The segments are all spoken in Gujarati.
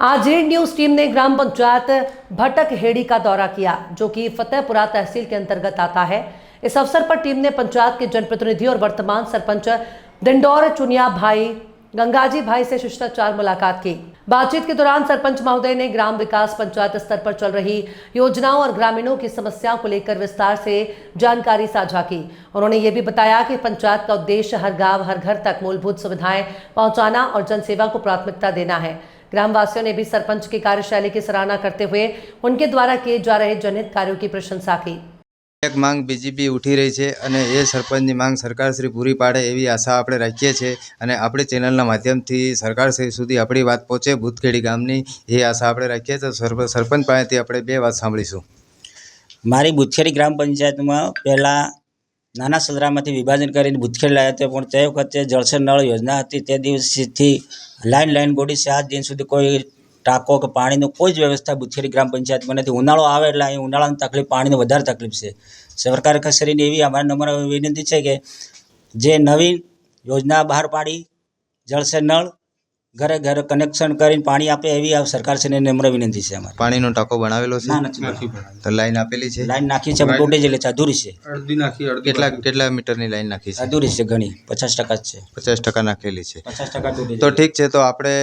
आज जे न्यूज़ टीम ने ग्राम पंचायत भटक हेड़ी का दौरा किया, जो कि फतेहपुरा तहसील के अंतर्गत आता है। इस अवसर पर टीम ने पंचायत के जनप्रतिनिधि और वर्तमान सरपंच दिंडौर चुनिया भाई, गंगाजी भाई से शिष्टाचार मुलाकात की। बातचीत के दौरान सरपंच महोदय ने ग्राम विकास पंचायत स्तर पर चल रही योजनाओं और ग्रामीणों की समस्याओं को लेकर विस्तार से जानकारी साझा की। उन्होंने ये भी बताया कि पंचायत का उद्देश्य हर गाँव, हर घर तक मूलभूत सुविधाएँ पहुंचाना और जनसेवा को प्राथमिकता देना है। ग्रामवासियों ने भी सरपंच की कार्यशैली की सराहना करते हुए उनके द्वारा किए जा रहे जनहित कार्यों की प्रशंसा की એક માંગ બીજી બી ઉઠી રહી છે અને એ સરપંચની માંગ સરકારશ્રી પૂરી પાડે એવી આશા આપણે રાખીએ છીએ અને આપણી ચેનલના માધ્યમથી સરકારશ્રી સુધી આપણી વાત પહોંચે ભૂતખેડી ગામની એ આશા આપણે રાખીએ તો સરપ સરપંચ પાસેથી આપણે બે વાત સાંભળીશું મારી બુથખેડી ગ્રામ પંચાયતમાં પહેલાં નાના સદરામાંથી વિભાજન કરીને ભૂતખેડ લાવ્યા હતા પણ તે વખતે જળસર નળ યોજના હતી. તે દિવસથી લાઈન લાઈન બોડી સાત દિન સુધી કોઈ ટાંકો કે પાણીનું કોઈ જ વ્યવસ્થા બુથખેડી ગ્રામ પંચાયતમાં નથી. ઉનાળો આવે એટલે અહીં ઉનાળાની તકલીફ, પાણીની વધારે તકલીફ છે. સરકાર ખસરીને એવી અમારે નંબર વિનંતી છે કે જે નવીન યોજના બહાર પાડી જળસર નળ ઘરે ઘરે કનેક્શન કરીને પાણી આપે એવી આ સરકારશ્રીને નમ્ર વિનંતી છે અમારી. પાણીનો ટાંકો બનાવેલો ના છે નથી તો લાઈન આપેલી છે? લાઈન નાખી છે પણ તૂટી જેલી છે અધૂરી છે. અડધી નાખી અડધી કેટલા કેટલા મીટરની લાઈન નાખી છે? અધૂરી છે ઘણી પચાસ ટકા જ છે. પચાસ ટકા નાખેલી છે. પચાસ ટકા તૂટી તો ઠીક છે તો આપણે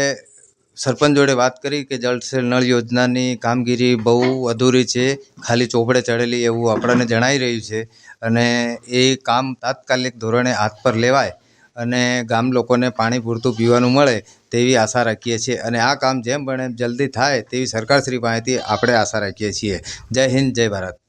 સરપંચ જોડે વાત કરી કે જળ સે નળ યોજનાની કામગીરી બહુ અધૂરી છે ખાલી ચોપડે ચડેલી એવું આપણને જણાઈ રહ્યું છે અને એ કામ તાત્કાલિક ધોરણે હાથ પર લેવાય અને ગામ લોકોને પાણી પૂરતું પીવાનું મળે તેવી આશા રાખીએ છીએ. અને આ કામ જેમ બને એમ જલ્દી થાય તેવી સરકારશ્રી પાસેથી આપણે આશા રાખીએ છીએ. જય હિન્દ, જય ભારત.